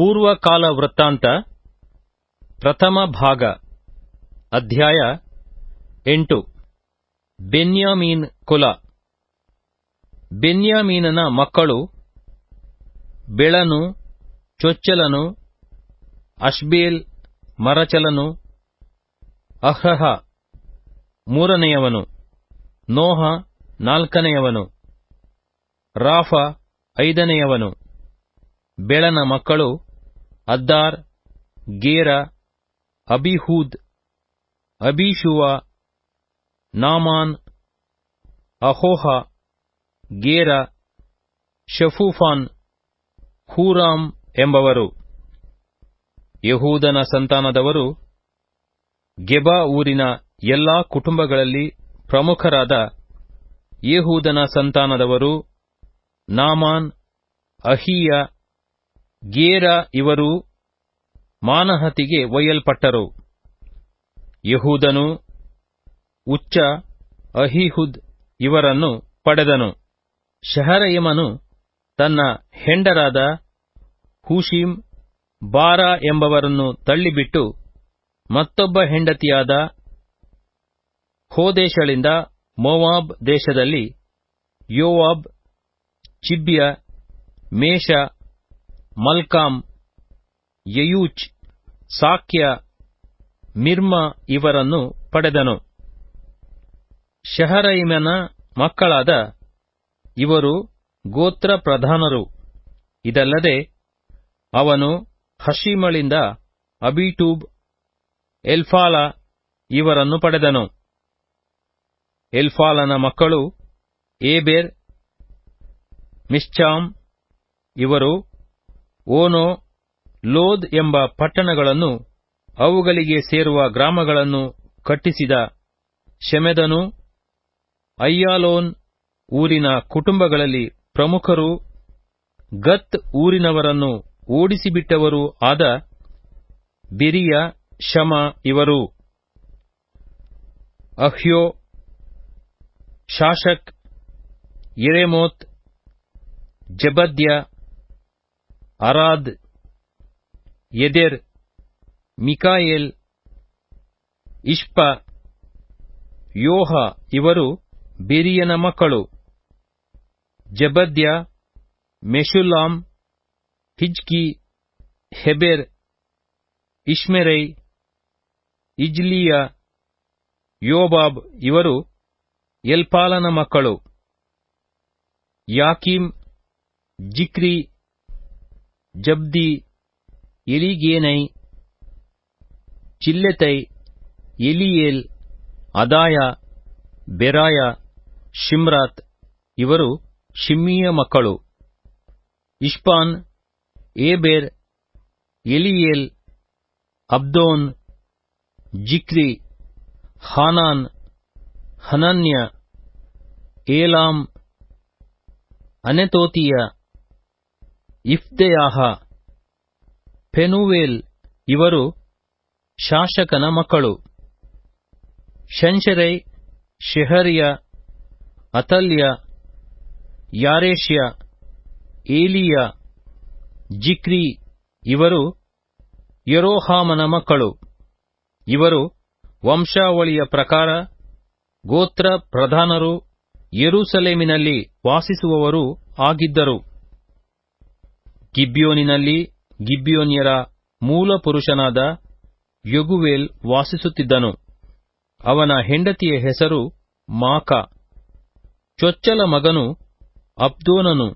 ಪೂರ್ವಕಾಲ ವೃತ್ತಾಂತ, ಪ್ರಥಮ ಭಾಗ, ಅಧ್ಯಾಯ ಎಂಟು. ಬೆನ್ಯಾಮೀನ್ ಕುಲ. ಬೆನ್ಯಾಮೀನನ ಮಕ್ಕಳು ಬೆಳನು, ಚೊಚ್ಚಲನು, ಅಶ್ಬೇಲ್ ಮರಚಲನು ಅಹಹ ಮೂರನೆಯವನು, ನೋಹ ನಾಲ್ಕನೆಯವನು, ರಾಫ ಐದನೆಯವನು. ಬೆಳನ ಮಕ್ಕಳು ಅದ್ದಾರ್, ಗೇರ, ಅಬಿಹೂದ್, ಅಬಿಶುವ, ನಾಮಾನ್, ಅಹೋಹ, ಗೇರ, ಶಫೂಫಾನ್, ಹೂರಾಮ್ ಎಂಬವರು. ಯಹೂದನ ಸಂತಾನದವರು ಗೆಬಾ ಊರಿನ ಎಲ್ಲಾ ಕುಟುಂಬಗಳಲ್ಲಿ ಪ್ರಮುಖರಾದ ಯಹೂದನ ಸಂತಾನದವರು ನಾಮಾನ್, ಅಹೀಯ ಗೇರ ಇವರು ಮಾನಹತಿಗೆ ಒಯ್ಯಲ್ಪಟ್ಟರು. ಯಹೂದನು ಉಚ್ಚ ಅಹಿಹುದ್ ಇವರನ್ನು ಪಡೆದನು. ಶಹರಯಮನು ತನ್ನ ಹೆಂಡರಾದ ಹೂಶೀಮ್ ಬಾರ ಎಂಬವರನ್ನು ತಳ್ಳಿಬಿಟ್ಟು ಮತ್ತೊಬ್ಬ ಹೆಂಡತಿಯಾದ ಹೋದೇಶಳಿಂದ ಮೋವಾಬ್ ದೇಶದಲ್ಲಿ ಯೋವಾಬ್ ಚಿಬ್ಯ ಮೇಷ ಮಲ್ಕಾಮ್, ಯಯೂಚ್, ಸಾಕ್ಯ, ಮಿರ್ಮ ಇವರನ್ನು ಪಡೆದನು. ಶಹರೈಮನ ಮಕ್ಕಳಾದ ಇವರು ಗೋತ್ರ ಪ್ರಧಾನರು. ಇದಲ್ಲದೆ ಅವನು ಹಶೀಮಳಿಂದ ಅಬಿಟೂಬ್, ಎಲ್ಫಾಲ ಇವರನ್ನು ಪಡೆದನು. ಎಲ್ಫಾಲನ ಮಕ್ಕಳು ಏಬೇರ್, ಮಿಶ್ಚಾಮ್ ಇವರು ಓನೋ, ಲೋದ್ ಎಂಬ ಪಟ್ಟಣಗಳನ್ನು ಅವುಗಳಿಗೆ ಸೇರುವ ಗ್ರಾಮಗಳನ್ನು ಕಟ್ಟಿಸಿದ ಶೆಮೆದನು, ಅಯ್ಯಾಲೋನ್ ಊರಿನ ಕುಟುಂಬಗಳಲ್ಲಿ ಪ್ರಮುಖರು, ಗತ್ ಊರಿನವರನ್ನು ಓಡಿಸಿಬಿಟ್ಟವರೂ ಆದ ಬಿರಿಯ, ಶಮ ಇವರು. ಅಹ್ಯೋ, ಶಾಶಕ್ ಎರೆಮೋತ್ ಜಬದ್ಯ ಅರಾದ್ ಎದೆರ್ ಮಿಕಾಯೇಲ್ ಇಷ್ಪ ಯೋಹ ಇವರು ಬಿರಿಯನ ಮಕ್ಕಳು. ಜಬದ್ಯ ಮೆಶುಲಾಮ್ ಹಿಜ್ಕಿ ಹೆಬೆರ್ ಇಷ್ಮೆರೈ ಇಜ್ಲಿಯ ಯೋಬಾಬ್ ಇವರು ಎಲ್ಪಾಲನ ಮಕ್ಕಳು. ಯಾಕೀಮ್ ಜಿಕ್ರಿ ಜಬ್ದಿ ಎಲಿಗೇನೈ ಚಿಲ್ಲೆತೈ ಎಲಿಯೇಲ್ ಅದಾಯ ಬೆರಾಯ ಶಿಮ್ರಾತ್ ಇವರು ಶಿಮ್ಮಿಯ ಮಕ್ಕಳು. Ishpan Eber, Eliel, Abdon, Zichri, Hanan, Hananiah, Elam, Antothijah Iphdeiah Penuel ಇವರು ಶಾಸಕನ ಮಕ್ಕಳು. ಶಂಶರೈ, ಶೆಹರಿಯ ಅತಲ್ಯ ಯಾರೇಷ್ಯ, ಏಲಿಯ, ಜಿಕ್ರಿ ಇವರು ಯರೋಹಾಮನ ಮಕ್ಕಳು. ಇವರು ವಂಶಾವಳಿಯ ಪ್ರಕಾರ ಗೋತ್ರ ಪ್ರಧಾನರು ಯೆರೂಸಲೇಮಿನಲ್ಲಿ ವಾಸಿಸುವವರು ಆಗಿದ್ದರು. ಗಿಬ್ಯೋನಿನಲ್ಲಿ ಗಿಬ್ಯೋನ್ಯರ ಮೂಲ ಪುರುಷನಾದ ಯೊಗುವೇಲ್ ವಾಸಿಸುತ್ತಿದ್ದನು. ಅವನ ಹೆಂಡತಿಯ ಹೆಸರು ಮಾಕ. ಚೊಚ್ಚಲ ಮಗನು ಅಬ್ದೋನನು.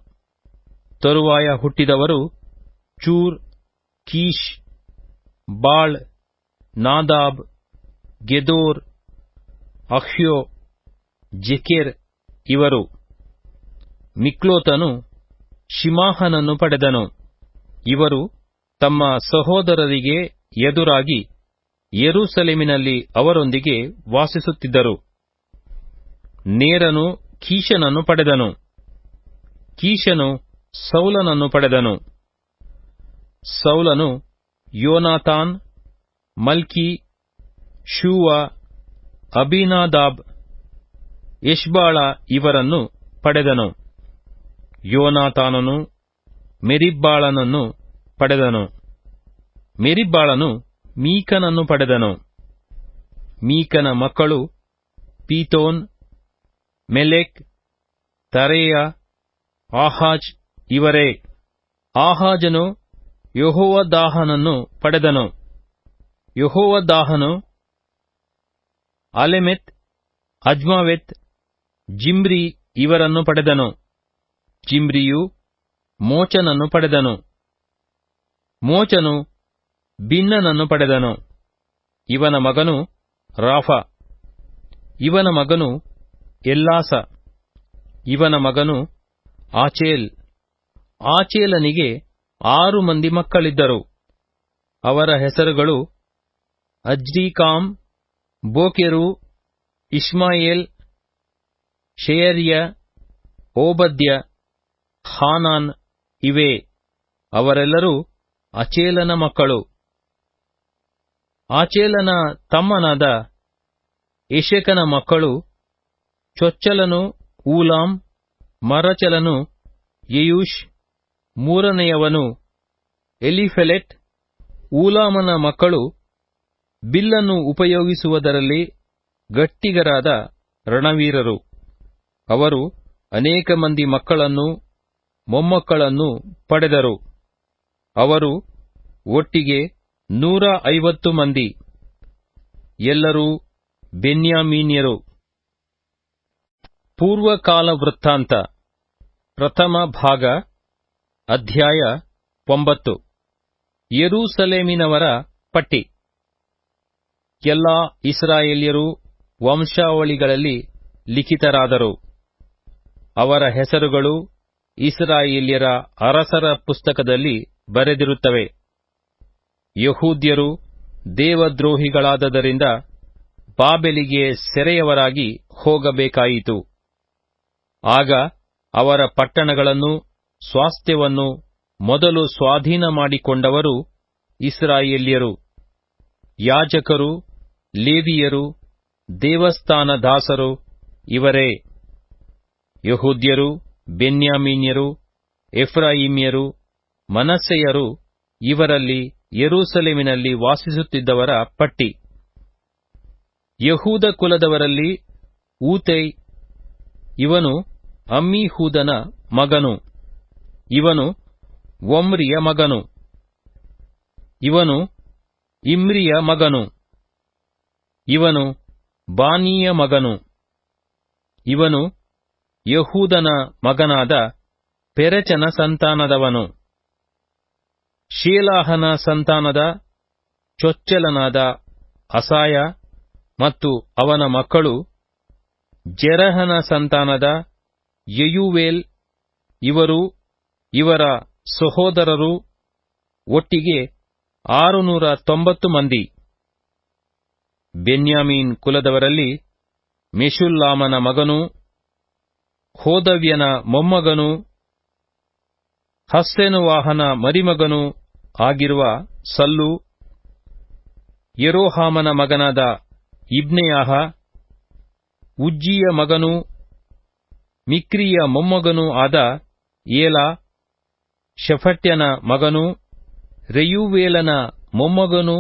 ತರುವಾಯ ಹುಟ್ಟಿದವರು ಚೂರ್ ಕೀಶ್ ಬಾಳ್, ನಾದಾಬ್, ಗೆದೋರ್ ಅಹ್ಯೋ ಜೆಕೆರ್ ಇವರು. ಮಿಕ್ಲೋತನು ಶಿಮಾಹನನ್ನು ಪಡೆದನು. ಇವರು ತಮ್ಮ ಸಹೋದರರಿಗೆ ಎದುರಾಗಿ ಯೆರೂಸಲೇಮಿನಲ್ಲಿ ಅವರೊಂದಿಗೆ ವಾಸಿಸುತ್ತಿದ್ದರು. ನೇರನು ಕೀಶನನ್ನು ಪಡೆದನು. ಕೀಶನು ಸೌಲನನ್ನು ಪಡೆದನು. ಸೌಲನು ಯೋನಾಥಾನ್ ಮಲ್ಕಿ, ಶೂವ, ಅಬಿನಾದಾಬ್ ಯಶ್ಬಾಳ ಇವರನ್ನು ಪಡೆದನು. ಯೋನಾತಾನನು, ಮೆರಿಬ್ಬಾಳನನ್ನು ಪಡೆದನು. ಮೆರಿಬ್ಬಾಳನು ಮೀಕನನ್ನು ಪಡೆದನು. ಮೀಕನ ಮಕ್ಕಳು ಪೀತೋನ್, ಮೆಲೆಕ್, ತರೆಯ, ಆಹಾಜ್ ಇವರೇ. ಆಹಾಜನು ಯಹೋವದಾಹನನ್ನು ಪಡೆದನು. ಯಹೋವದಾಹನು ಅಲೆಮೆತ್, ಅಜ್ಮಾವೆತ್, ಜಿಮ್ರಿ ಇವರನ್ನು ಪಡೆದನು. ಜಿಮ್ರಿಯು ಮೋಚನನ್ನು ಪಡೆದನು. ಮೋಚನು ಬಿನ್ನನನ್ನು ಪಡೆದನು. ಇವನ ಮಗನು ರಾಫ. ಇವನ ಮಗನು ಎಲ್ಲಾಸ. ಇವನ ಮಗನು ಆಚೇಲ್. ಆಚೇಲನಿಗೆ ಆರು ಮಂದಿ ಮಕ್ಕಳಿದ್ದರು. ಅವರ ಹೆಸರುಗಳು ಅಜ್ರೀಕಾಮ್, ಬೋಕೆರು, ಇಷ್ಮಾಯೇಲ್ ಶೇರ್ಯ ಓಬದ್ಯ. ಹಾನಾನ್ ಇವೇ, ಅವರೆಲ್ಲರೂ ಅಚೇಲನ ಮಕ್ಕಳು. ಆಚೇಲನ ತಮ್ಮನಾದ ಎಶೆಕನ ಮಕ್ಕಳು, ಚೊಚ್ಚಲನು ಊಲಾಂ, ಮರಚಲನು ಯೆಯೂಷ್, ಮೂರನೆಯವನು ಎಲಿಫೆಲೆಟ್, ಊಲಾಮನ ಮಕ್ಕಳು ಬಿಲ್ಲನ್ನು ಉಪಯೋಗಿಸುವುದರಲ್ಲಿ ಗಟ್ಟಿಗರಾದ ರಣವೀರರು. ಅವರು ಅನೇಕ ಮಂದಿ ಮಕ್ಕಳನ್ನು ಮೊಮ್ಮಕ್ಕಳನ್ನು ಪಡೆದರು. ಅವರು ಒಟ್ಟಿಗೆ ನೂರ ಐವತ್ತು ಮಂದಿ. ಎಲ್ಲರೂ ಬೆನ್ಯಾಮೀನ್ಯರು. ಪೂರ್ವಕಾಲ ವೃತ್ತಾಂತ. ಪ್ರಥಮ ಭಾಗ, ಅಧ್ಯಾಯ ಒಂಬತ್ತು. ಯರೂಸಲೇಮಿನವರ ಪಟ್ಟಿ. ಎಲ್ಲಾ ಇಸ್ರಾಯೇಲ್ಯರು ವಂಶಾವಳಿಗಳಲ್ಲಿ ಲಿಖಿತರಾದರು. ಅವರ ಹೆಸರುಗಳು ಇಸ್ರಾಯೇಲ್ಯರ ಅರಸರ ಪುಸ್ತಕದಲ್ಲಿ ಬರೆದಿರುತ್ತವೆ. ಯಹೂದ್ಯರು ದೇವದ್ರೋಹಿಗಳಾದದರಿಂದ ಬಾಬೆಲಿಗೆ ಸೆರೆಯವರಾಗಿ ಹೋಗಬೇಕಾಯಿತು. ಆಗ ಅವರ ಪಟ್ಟಣಗಳನ್ನು, ಸ್ವಾಸ್ಥ್ಯವನ್ನು ಮೊದಲು ಸ್ವಾಧೀನ ಮಾಡಿಕೊಂಡವರು ಇಸ್ರಾಯೇಲ್ಯರು. ಯಾಜಕರು, ಲೇವಿಯರು ದೇವಸ್ಥಾನ ದಾಸರು ಇವರೇ. ಯಹೂದ್ಯರು ಬೆನ್ಯಾಮೀನ್ಯರು, ಎಫ್ರಾಯಿಮ್ಯರು, ಮನಸ್ಸೆಯರು ಇವರಲ್ಲಿ ಯೆರೂಸಲೇಮಿನಲ್ಲಿ ವಾಸಿಸುತ್ತಿದ್ದವರ ಪಟ್ಟಿ. ಯಹೂದ ಕುಲದವರಲ್ಲಿ ಊತೈ, ಇವನು ಅಮ್ಮೀಹೂದನ ಮಗನು. ಇವನು ಒಮ್ರಿಯ ಮಗನು. ಇವನು ಇಮ್ರಿಯ ಮಗನು. ಇವನು ಬಾನಿಯ ಮಗನು. ಇವನು ಯಹೂದನ ಮಗನಾದ ಪೆರೆಚನ ಸಂತಾನದವನು. ಶೀಲಾಹನ ಸಂತಾನದ ಚೊಚ್ಚಲನಾದ ಅಸಾಯ ಮತ್ತು ಅವನ ಮಕ್ಕಳು ಜೆರಹನ ಸಂತಾನದ ಯಯುವೇಲ್. ಇವರು ಇವರ ಸಹೋದರರು ಒಟ್ಟಿಗೆ ಆರುನೂರ ತೊಂಬತ್ತು ಮಂದಿ. ಬೆನ್ಯಾಮೀನ್ ಕುಲದವರಲ್ಲಿ ಮೆಷುಲ್ಲಾಮನ ಮಗನು ಹೋದವ್ಯನ ಮೊಮ್ಮಗನು ಹಸ್ಸೆನುವಾಹನ ಮರಿಮಗನು ಆಗಿರುವ ಸಲ್ಲು, ಯರೋಹಾಮನ ಮಗನಾದ ಇಬ್ನೆಯಾಹ, ಉಜ್ಜಿಯ ಮಗನು, ಮಿಕ್ರಿಯ ಮೊಮ್ಮಗನೂ ಆದ ಏಲಾ, ಶಫಟ್ಯನ ಮಗನು, ರೆಯುವೇಲನ ಮೊಮ್ಮಗನೂ,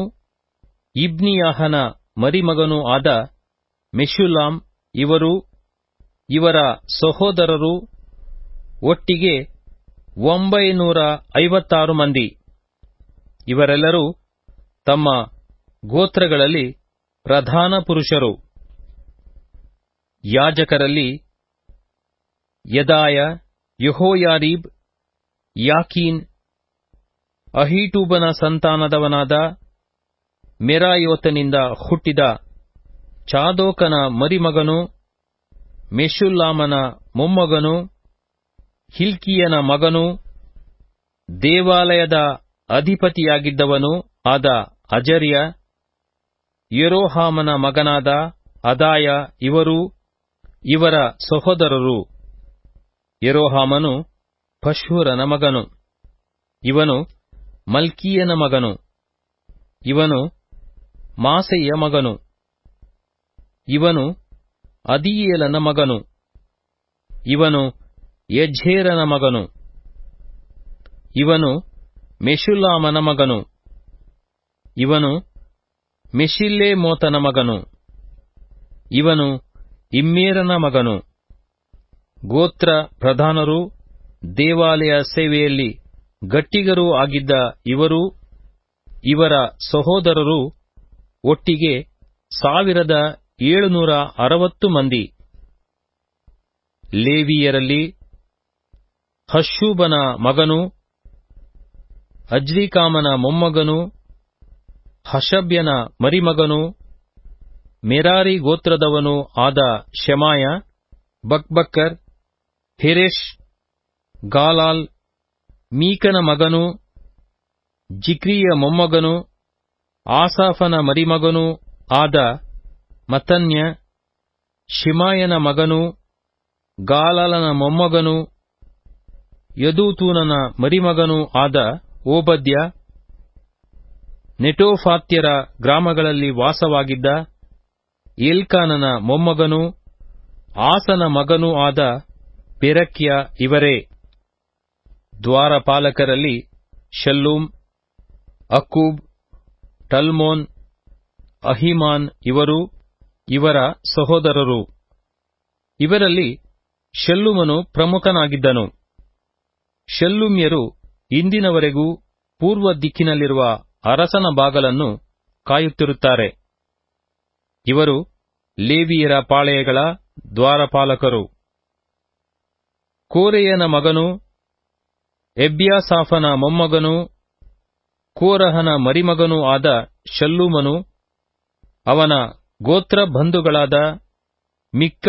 ಇಬ್ನಿಯಾಹನ ಮರಿಮಗನೂ ಆದ ಮೆಶುಲಾಂ ಇವರು ಇವರ ಸಹೋದರರು ಒಟ್ಟಿಗೆ ಒಂಬೈನೂರ ಐವತ್ತಾರು ಮಂದಿ. ಇವರೆಲ್ಲರೂ ತಮ್ಮ ಗೋತ್ರಗಳಲ್ಲಿ ಪ್ರಧಾನ ಪುರುಷರು. ಯಾಜಕರಲ್ಲಿ ಯದಾಯ, ಯಹೋಯಾರೀಬ್, ಯಾಕೀನ್, ಅಹೀಟೂಬನ ಸಂತಾನದವನಾದ ಮೆರಾಯೋತನಿಂದ ಹುಟ್ಟಿದ ಚಾದೋಕನ ಮರಿಮಗನು ಮೆಷುಲ್ಲಾಮನ ಮೊಮ್ಮಗನು, ಹಿಲ್ಕಿಯನ ಮಗನು, ದೇವಾಲಯದ ಅಧಿಪತಿಯಾಗಿದ್ದವನು ಆದ ಅಜರ್ಯ, ಯರೋಹಾಮನ ಮಗನಾದ ಅದಾಯ, ಇವರು ಇವರ ಸಹೋದರರು. ಯರೋಹಾಮನು ಪಶೂರನ ಮಗನು. ಇವನು ಮಲ್ಕಿಯನ ಮಗನು. ಇವನು ಮಾಸೆಯ ಮಗನು. ಇವನು ಅದೀಯೇಲನ ಮಗನು. ಇವನು ಯಜ್ಜೇರನ ಮಗನು. ಇವನು ಮೆಶುಲಾಮನ ಮಗನು. ಇವನು ಮೆಶಿಲ್ಲೇಮೋತನ ಮಗನು. ಇವನು ಇಮ್ಮೇರನ ಮಗನು. ಗೋತ್ರ ಪ್ರಧಾನರು ದೇವಾಲಯ ಸೇವೆಯಲ್ಲಿ ಗಟ್ಟಿಗರೂ ಆಗಿದ್ದ ಇವರು, ಇವರ ಸಹೋದರರು ಒಟ್ಟಿಗೆ ಸಾವಿರದ ಏಳುನೂರ ಅರವತ್ತು ಮಂದಿ. ಲೇವಿಯರಲ್ಲಿ ಹಶೂಬನ ಮಗನು, ಅಜ್ರಿಕಾಮನ ಮೊಮ್ಮಗನು, ಹಷಬ್ಯನ ಮರಿಮಗನು, ಮೆರಾರಿ ಗೋತ್ರದವನು ಆದ ಶಮಾಯ, ಬಕ್ಬಕ್ಕರ್ ಹಿರೇಶ್ ಗಾಲಾಲ್, ಮೀಕನ ಮಗನು, ಜಿಕ್ರಿಯ ಮೊಮ್ಮಗನು, ಆಸಾಫನ ಮರಿಮಗನು ಆದ ಮತನ್ಯ ಶಿಮಾಯನ ಮಗನು, ಗಾಲಾಲನ ಮೊಮ್ಮಗನು, ಯದೂತೂನನ ಮರಿಮಗನೂ ಆದ ಓಬದ್ಯ, ನೆಟೋಫಾತ್ಯರ ಗ್ರಾಮಗಳಲ್ಲಿ ವಾಸವಾಗಿದ್ದ ಏಲ್ಕಾನನ ಮೊಮ್ಮಗನು, ಆಸನ ಮಗನೂ ಆದ ಪೆರಕ್ಯ ಇವರೇ. ದ್ವಾರಪಾಲಕರಲ್ಲಿ ಶಲ್ಲೂಮ್, ಅಕ್ಕೂಬ್, ಟಲ್ಮೋನ್, ಅಹಿಮಾನ್ ಇವರು. ಇವರ ಸಹೋದರರು. ಇವರಲ್ಲಿ ಶೆಲ್ಲುಮನು ಪ್ರಮುಖನಾಗಿದ್ದನು. ಶೆಲ್ಲುಮ್ಯರು ಇಂದಿನವರೆಗೂ ಪೂರ್ವ ದಿಕ್ಕಿನಲ್ಲಿರುವ ಅರಸನ ಬಾಗಲನ್ನು ಕಾಯುತ್ತಿರುತ್ತಾರೆ. ಇವರು ಲೇವಿಯರ ಪಾಳೆಯಗಳ ದ್ವಾರಪಾಲಕರು. ಕೋರೆಯನ ಮಗನು ಎಬ್ಯಾಸಾಫನ ಮೊಮ್ಮಗನು, ಕೋರಹನ ಮರಿಮಗನೂ ಆದ ಶಲ್ಲೂಮನು ಅವನ ಗೋತ್ರ ಬಂಧುಗಳಾದ ಮಿಕ್ಕ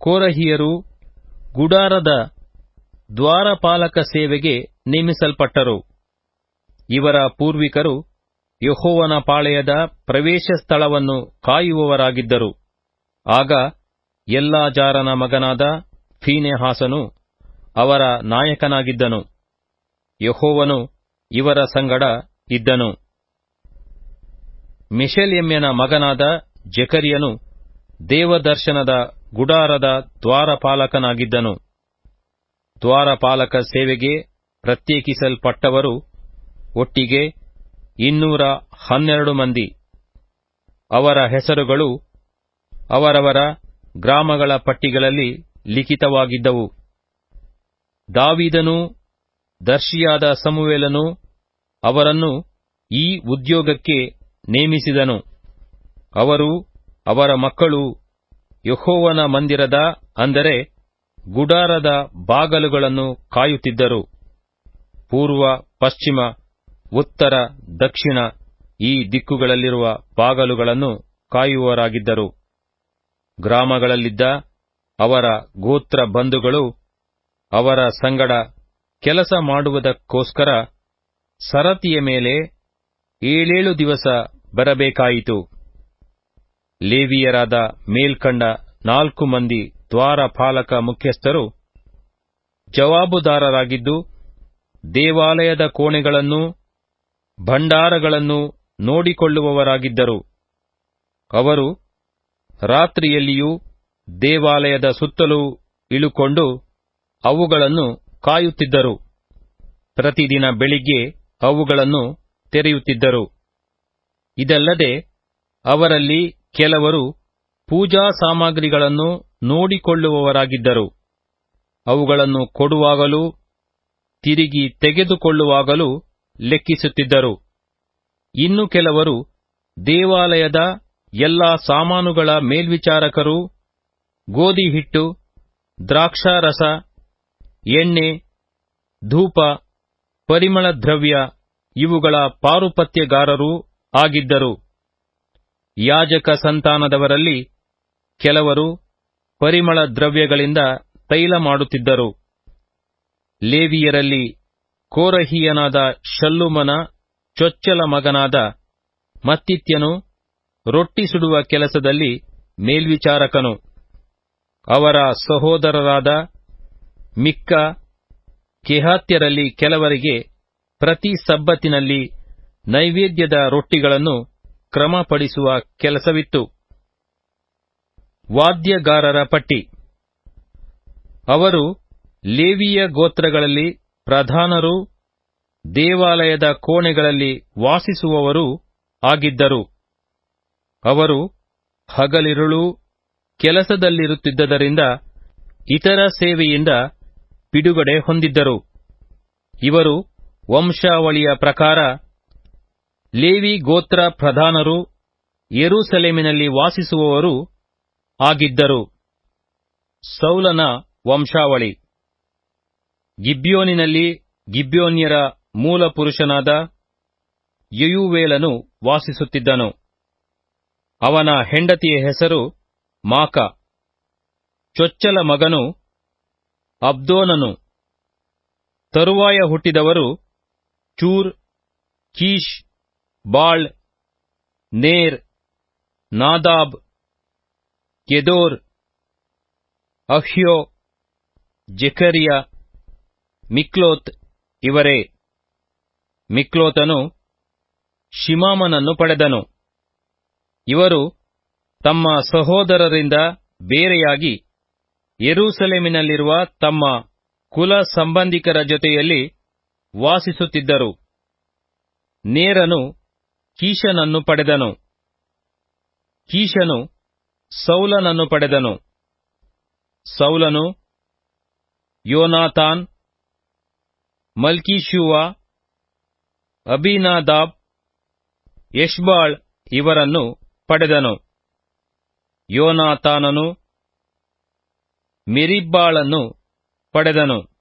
ಕೋರಹಿಯರು ಗುಡಾರದ ದ್ವಾರಪಾಲಕ ಸೇವೆಗೆ ನೇಮಿಸಲ್ಪಟ್ಟರು. ಇವರ ಪೂರ್ವಿಕರು ಯೆಹೋವನ ಪಾಳೆಯದ ಪ್ರವೇಶ ಸ್ಥಳವನ್ನು ಕಾಯುವವರಾಗಿದ್ದರು. ಆಗ ಎಲ್ಲಾಜಾರನ ಮಗನಾದ ಫೀನೆಹಾಸನು ಅವರ ನಾಯಕನಾಗಿದ್ದನು. ಯೆಹೋವನು ಇವರ ಸಂಗಡ ಇದ್ದನು. ಮಿಷೆಲೆಮ್ಯನ ಮಗನಾದ ಜೆಕರಿಯನು ದೇವದರ್ಶನದ ಗುಡಾರದ ದ್ವಾರಪಾಲಕನಾಗಿದ್ದನು. ದ್ವಾರಪಾಲಕ ಸೇವೆಗೆ ಪ್ರತ್ಯೇಕಿಸಲ್ಪಟ್ಟವರು ಒಟ್ಟಿಗೆ ಇನ್ನೂರ ಹನ್ನೆರಡು ಮಂದಿ. ಅವರ ಹೆಸರುಗಳು ಅವರವರ ಗ್ರಾಮಗಳ ಪಟ್ಟಿಗಳಲ್ಲಿ ಲಿಖಿತವಾಗಿದ್ದವು. ದಾವಿದನೂ ದರ್ಶಿಯಾದ ಸಮುವೇಲನು ಅವರನ್ನು ಈ ಉದ್ಯೋಗಕ್ಕೆ ನೇಮಿಸಿದನು. ಅವರು ಅವರ ಮಕ್ಕಳು ಯೆಹೋವನ ಮಂದಿರದ, ಅಂದರೆ ಗುಡಾರದ ಬಾಗಲುಗಳನ್ನು ಕಾಯುತ್ತಿದ್ದರು. ಪೂರ್ವ, ಪಶ್ಚಿಮ, ಉತ್ತರ, ದಕ್ಷಿಣ ಈ ದಿಕ್ಕುಗಳಲ್ಲಿರುವ ಬಾಗಲುಗಳನ್ನು ಕಾಯುವರಾಗಿದ್ದರು ಗ್ರಾಮಗಳಲ್ಲಿದ್ದ ಅವರ ಗೋತ್ರ ಬಂಧುಗಳು ಅವರ ಸಂಗಡ ಕೆಲಸ ಮಾಡುವುದಕ್ಕೋಸ್ಕರ ಸರತಿಯ ಮೇಲೆ ಏಳೇಳು ದಿವಸ ಬರಬೇಕಾಯಿತು. ಲೇವಿಯರಾದ ಮೇಲ್ಕಂಡ ನಾಲ್ಕು ಮಂದಿ ದ್ವಾರಪಾಲಕ ಮುಖ್ಯಸ್ಥರು ಜವಾಬುದಾರರಾಗಿದ್ದು, ದೇವಾಲಯದ ಕೋಣೆಗಳನ್ನು, ಭಂಡಾರಗಳನ್ನು ನೋಡಿಕೊಳ್ಳುವವರಾಗಿದ್ದರು. ಅವರು ರಾತ್ರಿಯಲ್ಲಿಯೂ ದೇವಾಲಯದ ಸುತ್ತಲೂ ಇಳುಕೊಂಡು ಅವುಗಳನ್ನು ಕಾಯುತ್ತಿದ್ದರು. ಪ್ರತಿದಿನ ಬೆಳಿಗ್ಗೆ ಅವುಗಳನ್ನು ತೆರೆಯುತ್ತಿದ್ದರು. ಇದಲ್ಲದೆ ಅವರಲ್ಲಿ ಕೆಲವರು ಪೂಜಾ ಸಾಮಗ್ರಿಗಳನ್ನು ನೋಡಿಕೊಳ್ಳುವವರಾಗಿದ್ದರು. ಅವುಗಳನ್ನು ಕೊಡುವಾಗಲೂ, ತಿರುಗಿ ತೆಗೆದುಕೊಳ್ಳುವಾಗಲೂ ಲೆಕ್ಕಿಸುತ್ತಿದ್ದರು. ಇನ್ನು ಕೆಲವರು ದೇವಾಲಯದ ಎಲ್ಲ ಸಾಮಾನುಗಳ ಮೇಲ್ವಿಚಾರಕರು, ಗೋಧಿ ಹಿಟ್ಟು, ದ್ರಾಕ್ಷಾರಸ, ಎಣ್ಣೆ, ಧೂಪ, ಪರಿಮಳ ದ್ರವ್ಯ ಇವುಗಳ ಪಾರುಪತ್ಯಗಾರರೂ ಆಗಿದ್ದರು. ಯಾಜಕ ಸಂತಾನದವರಲ್ಲಿ ಕೆಲವರು ಪರಿಮಳ ದ್ರವ್ಯಗಳಿಂದ ತೈಲ ಮಾಡುತ್ತಿದ್ದರು. ಲೇವಿಯರಲ್ಲಿ ಕೋರಹಿಯನಾದ ಶಲ್ಲುಮನ ಚೊಚ್ಚಲ ಮಗನಾದ ಮತ್ತಿತ್ಯನು ರೊಟ್ಟಿ ಸುಡುವ ಕೆಲಸದಲ್ಲಿ ಮೇಲ್ವಿಚಾರಕನು. ಅವರ ಸಹೋದರರಾದ ಮಿಕ್ಕ ಕೆಹಾತ್ಯರಲ್ಲಿ ಕೆಲವರಿಗೆ ಪ್ರತಿ ಸಬ್ಬತ್ತಿನಲ್ಲಿ ನೈವೇದ್ಯದ ರೊಟ್ಟಿಗಳನ್ನು ಕ್ರಮಪಡಿಸುವ ಕೆಲಸವಿತ್ತು. ವಾದ್ಯಗಾರರ ಪಟ್ಟಿ. ಅವರು ಲೇವಿಯ ಗೋತ್ರಗಳಲ್ಲಿ ಪ್ರಧಾನರು, ದೇವಾಲಯದ ಕೋಣೆಗಳಲ್ಲಿ ವಾಸಿಸುವವರು ಆಗಿದ್ದರು. ಅವರು ಹಗಲಿರುಳು ಕೆಲಸದಲ್ಲಿರುತ್ತಿದ್ದರಿಂದ ಇತರ ಸೇವೆಯಿಂದ ಬಿಡುಗಡೆ ಹೊಂದಿದ್ದರು. ಇವರು ವಂಶಾವಳಿಯ ಪ್ರಕಾರ, ಲೇವಿ ಗೋತ್ರ ಪ್ರಧಾನರು ಯೆರೂಸಲೇಮಿನಲ್ಲಿ ವಾಸಿಸುವವರು ಆಗಿದ್ದರು. ಸೌಲನ ವಂಶಾವಳಿ. ಗಿಬ್ಯೋನಿನಲ್ಲಿ ಗಿಬ್ಯೋನ್ಯರ ಮೂಲ ಪುರುಷನಾದ ಯಯುವೇಲನು ವಾಸಿಸುತ್ತಿದ್ದನು. ಅವನ ಹೆಂಡತಿಯ ಹೆಸರು ಮಾಕ. ಚೊಚ್ಚಲ ಮಗನು ಅಬ್ದೋನನು. ತರುವಾಯ ಹುಟ್ಟಿದವರು ಚೂರ್, ಕೀಶ್, ಬಾಳ್, ನೇರ್, ನಾದಾಬ್, ಕೆದೋರ್, ಅಹ್ಯೋ, ಜೆಕರಿಯ, ಮಿಕ್ಲೋತ್ ಇವರೇ. ಮಿಕ್ಲೋತನು ಶಿಮಾಮನನ್ನು ಪಡೆದನು. ಇವರು ತಮ್ಮ ಸಹೋದರರಿಂದ ಬೇರೆಯಾಗಿ ಯರೂಸಲೇಮಿನಲ್ಲಿರುವ ತಮ್ಮ ಕುಲ ಸಂಬಂಧಿಕರ ಜೊತೆಯಲ್ಲಿ ವಾಸಿಸುತ್ತಿದ್ದರು. ನೇರನು ಕೀಶನನ್ನು ಪಡೆದನು. ಕೀಶನು ಸೌಲನನ್ನು ಪಡೆದನು. ಸೌಲನು ಯೋನಾಥಾನ್ ಮಲ್ಕೀಶುವ ಅಬಿನಾದಾಬ್ ಯಶ್ಬಾಳ್ ಇವರನ್ನು ಪಡೆದನು. ಯೋನಾಥಾನನು ಮಿರಿಬ್ಬಾಳನ್ನು ಪಡೆದನು.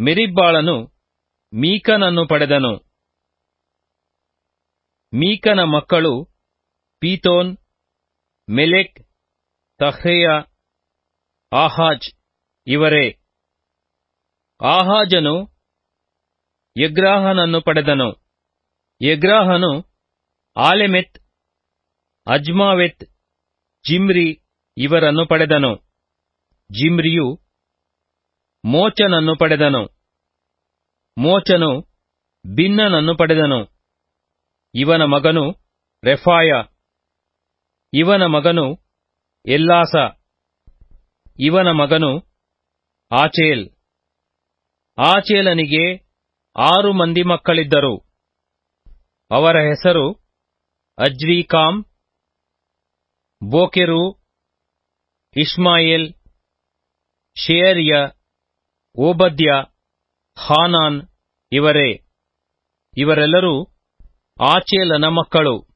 ಮೆರಿಬ್ಬಾಳನು ಮೀಕನನ್ನು ಪಡೆದನು. ಮೀಕನ ಮಕ್ಕಳು ಪೀತೋನ್, ಮೆಲೆಕ್, ತಹ್ರೇಯ, ಆಹಾಜ್ ಇವರೇ. ಆಹಾಜನು ಯಗ್ರಾಹನನ್ನು ಪಡೆದನು. ಯಗ್ರಾಹನು ಆಲೆಮೆತ್, ಅಜ್ಮಾವೆತ್, ಜಿಮ್ರಿ ಇವರನ್ನು ಪಡೆದನು. ಜಿಮ್ರಿಯು ಮೋಚನನ್ನು ಪಡೆದನು. ಮೋಚನು ಬಿನ್ನನನ್ನು ಪಡೆದನು. ಇವನ ಮಗನು ರೆಫಾಯ. ಇವನ ಮಗನು ಎಲ್ಲಾಸ. ಇವನ ಮಗನು ಆಚೇಲ್. ಆಚೇಲನಿಗೆ ಆರು ಮಂದಿ ಮಕ್ಕಳಿದ್ದರು. ಅವರ ಹೆಸರು Azrikam Bocheru Ishmael Sheariah Obadiah Hanan ಇವರೇ. ಇವರೆಲ್ಲರೂ ಆಚೇಲನ ಮಕ್ಕಳು.